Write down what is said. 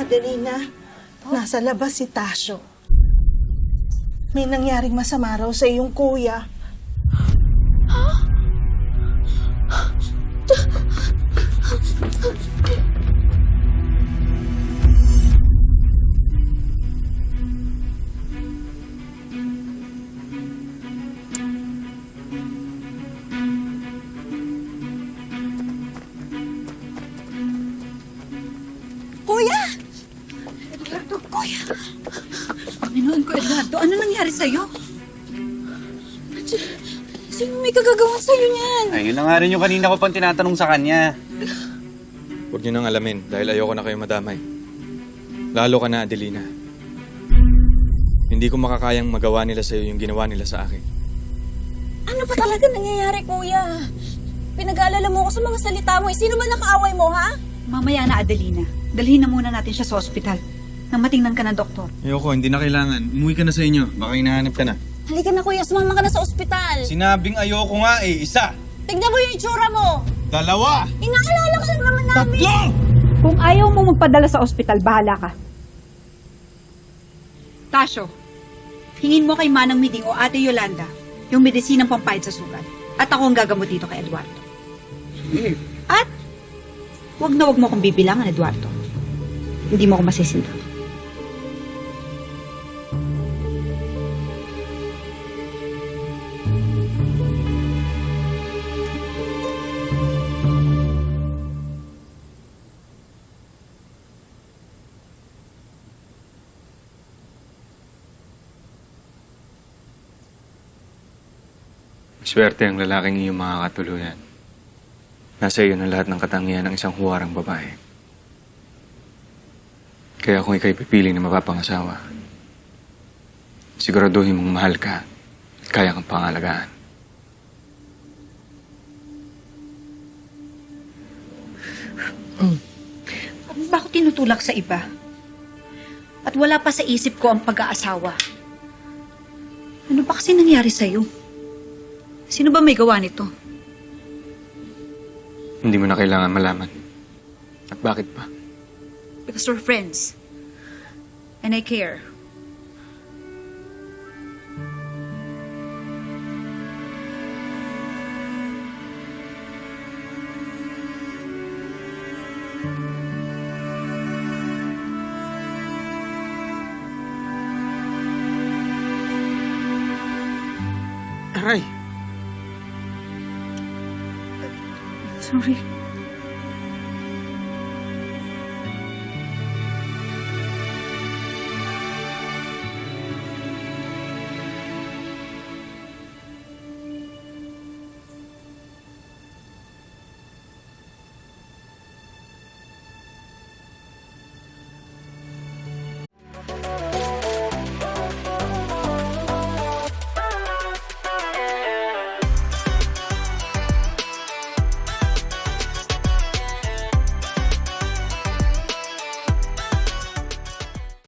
Adelina, nasa labas si Tasyo. May nangyaring masama raw sa iyong kuya. Kuya! Kuya! Panginoon ko, Eduardo, ano nangyari sa'yo? Sino may kagagawan sa'yo niyan? Ayun na nga rin yung kanina ko pang tinatanong sa kanya. Huwag niyo nang alamin dahil ayoko na kayo madamay. Lalo ka na, Adelina. Hindi ko makakayang magawa nila sa'yo yung ginawa nila sa akin. Ano ba talaga nangyayari, kuya? Pinag-aalala mo ako sa mga salita mo. Eh, sino ba nakaaway mo, ha? Mamaya na, Adelina. Dalhin na muna natin siya sa ospital. Nang matingnan ka ng doktor. Ayoko, hindi na kailangan. Umuwi ka na sa inyo. Baka hinahanap ka na. Halika na, kuya. Sumama ka na sa ospital. Sinabing ayoko nga eh. Isa! Tignan mo yung itsura mo. Dalawa! Inaalala ka lang naman namin. Tatlo! Kung ayaw mo magpadala sa ospital, bahala ka. Tasyo, hingin mo kay Manang Miding o Ate Yolanda yung medisinang pampahid sa sugat. At ako ang gagamot dito kay Eduardo. At, wag na wag mo akong bibilangan, Eduardo. Hindi mo ako masisinda. Swerte ang lalaking iyong makakatuluyan. Nasa iyo na lahat ng katangian ng isang huwarang babae. Kaya kung ikaw'y pipili na mapapangasawa, siguraduhin mong mahal ka at kaya kang pangalagaan. Bakit tinutulak sa iba? At wala pa sa isip ko ang pag-aasawa. Ano ba kasi nangyari sa'yo? Sino ba may gawa nito? Hindi mo na kailangan malaman. At bakit pa? Because we're friends. And I care. Aray! Sorry.